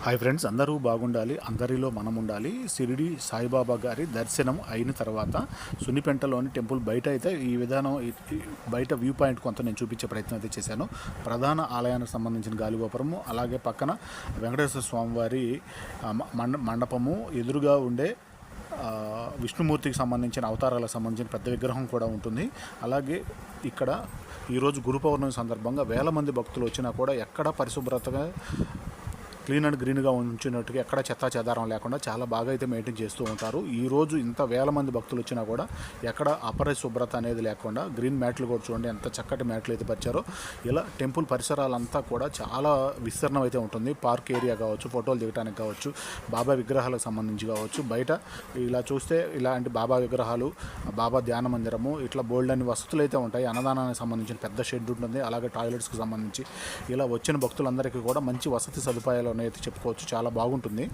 Hi friends అందరూ బాగుండాలి అందరిలో మనం ఉండాలి షిరిడి సాయిబాబా గారి దర్శనం అయిన తర్వాత సున్నిపెంటలోని టెంపుల్ బయట అయితే ఈ విధానం బయట వ్యూ పాయింట్ కొంత నేను చూపించే ప్రయత్నం అయితే చేశాను. ప్రధాన ఆలయానికి సంబంధించిన గాలిగోపురము అలాగే పక్కన వెంకటేశ్వర స్వామివారి మ- మండ మండపము ఎదురుగా ఉండే విష్ణుమూర్తికి సంబంధించిన అవతారాలకు సంబంధించిన పెద్ద విగ్రహం కూడా ఉంటుంది. అలాగే ఇక్కడ ఈరోజు గురు పౌర్ణమి సందర్భంగా వేల మంది భక్తులు వచ్చినా కూడా ఎక్కడ పరిశుభ్రతగా క్లీన్ అండ్ గ్రీన్గా ఉంచినట్టుగా ఎక్కడ చెత్త చెదారం లేకుండా చాలా బాగా అయితే మెయింటైన్ చేస్తూ ఉంటారు. ఈ రోజు ఇంత వేల మంది భక్తులు వచ్చినా కూడా ఎక్కడ అపరిశుభ్రత అనేది లేకుండా గ్రీన్ మ్యాట్లు కూడా చూడండి ఎంత చక్కటి మ్యాట్లు అయితే పరిచారో. ఇలా టెంపుల్ పరిసరాలంతా కూడా చాలా విస్తీర్ణం అయితే ఉంటుంది. పార్క్ ఏరియా కావచ్చు ఫోటోలు దిగడానికి కావచ్చు బాబా విగ్రహాలకు సంబంధించి కావచ్చు. బయట ఇలా చూస్తే ఇలాంటి బాబా విగ్రహాలు బాబా ధ్యాన మందిరము ఇట్లా బోల్డ్ అని వసతులు అయితే ఉంటాయి. అన్నదానానికి సంబంధించిన పెద్ద షెడ్ ఉంటుంది. అలాగే టాయిలెట్స్కి సంబంధించి ఇలా వచ్చిన భక్తులందరికీ కూడా మంచి వసతి సదుపాయాలు అయితే చెప్పుకోవచ్చు. చాలా బాగుంటుంది.